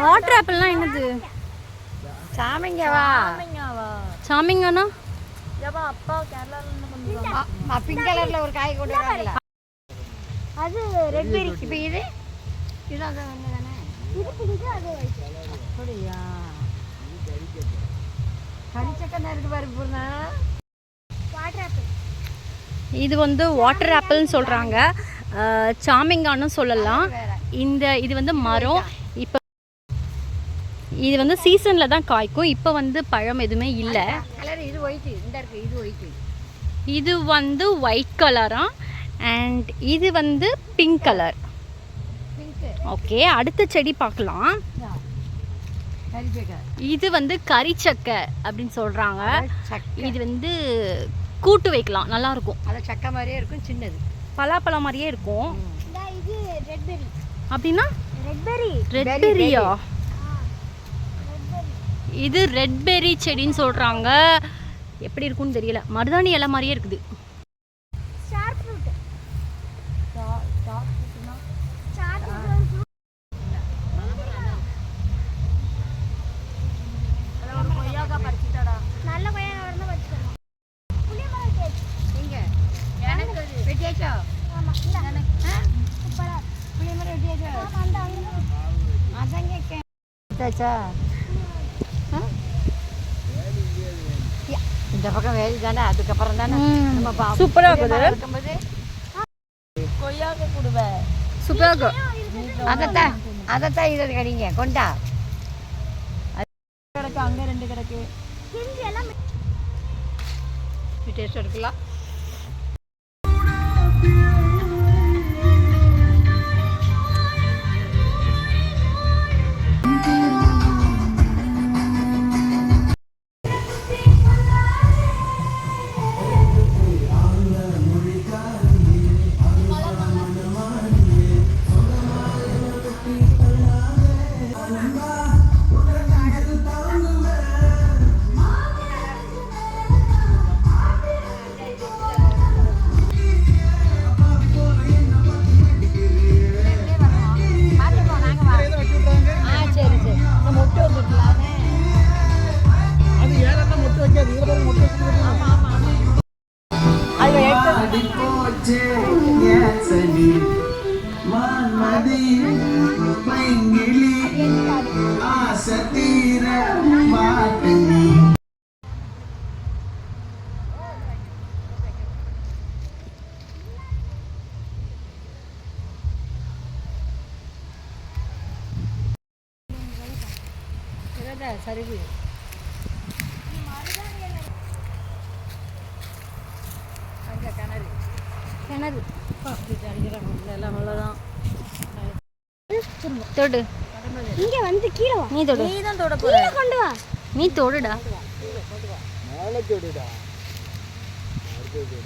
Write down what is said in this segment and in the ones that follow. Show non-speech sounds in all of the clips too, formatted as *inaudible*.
Water ஆப்பிள்லாம் என்னது? சாமிங்கவா? சாமிங்கனா? ஏப்பா அப்பா கேரளால இருந்து பிங்க் கலர்ல ஒரு காய் கொண்டு வராங்கல அது ரெட் பெரி இப்போ இது? இது அங்க தானே? இது இது வந்து வாட்டர் ஆப்பிள்னு சொல்கிறாங்க சாமிங்கான்னு சொல்லலாம். இந்த இது வந்து மரம். இப்போ இது வந்து சீசனில் தான் காய்க்கும். இப்போ வந்து பழம் எதுவுமே இல்லை. கலர் இது ஒயிட்டு இந்த இருக்கு இது ஒயிட்டு இது வந்து ஒயிட் கலரா அண்ட் இது வந்து பிங்க் கலர் ஓகே அடுத்த செடி பார்க்கலாம். இது வந்து கறிச்சக்கை அப்படின்னு சொல்கிறாங்க இது வந்து கூட்டு வைக்கலாம் நல்லா இருக்கும். அது சக்கை மாதிரியே இருக்கும் சின்னது. பலாப்பழம் மாதிரியே இருக்கும். இது ரெட் பெரி அப்படின்னா ரெட் பெரி ரெட் Berry, பெரியா ரெட் பெரி இது ரெட் பெரி செடின்னு சொல்கிறாங்க எப்படி இருக்கும்னு தெரியல. மருதாணி இலை மாதிரியே இருக்குது. ஸ்டார் இந்த பக்கம் வேலி தானே அதுக்கப்புறம் தானே நம்ம சூப்பரா இருக்கும் இருக்கும்போது கொய்யாக்க கொடுவேன் சூப்பராக அதைத்தான் அதைத்தான் இதை கடிங்க கொண்டா கிடக்கு அங்க ரெண்டு கிடக்கு எல்லாம் டேஸ்ட் எடுக்கலாம் வான்மதி பைங்கிளி ஆசை தீர மாட்டு நீ இருடா, தொடு இங்க வந்து கீழே வா நீ தொடு நீ தான் தொட கீழே கொண்டு வா நீ தொடுடா அடுத்தது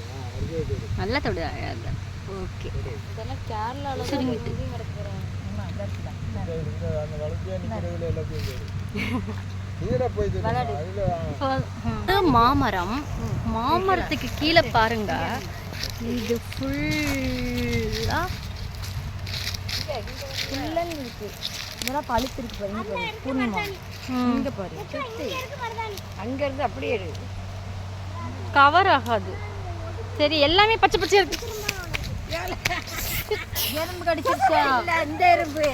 விடு. நல்லா தொடு அழகா ஓகே இதெல்லாம் கேரளாவில் சுருங்கிட்டு. மாமரம் மாமரத்துக்கு கீழே பாருங்க இது ஃபுல்லா புல்லன்னு இருக்கு இதெல்லாம் பழுத்து இருக்கு பாருங்க பாரு பூர்ணிமா. இங்க பாரு சுத்தி. அங்க இருந்து அப்படியே கவர் ஆகாது. சரி எல்லாமே பச்சை பச்சையா இருக்கு. எறும்பு கடிச்சிருச்சா? *laughs* இந்த எறும்பு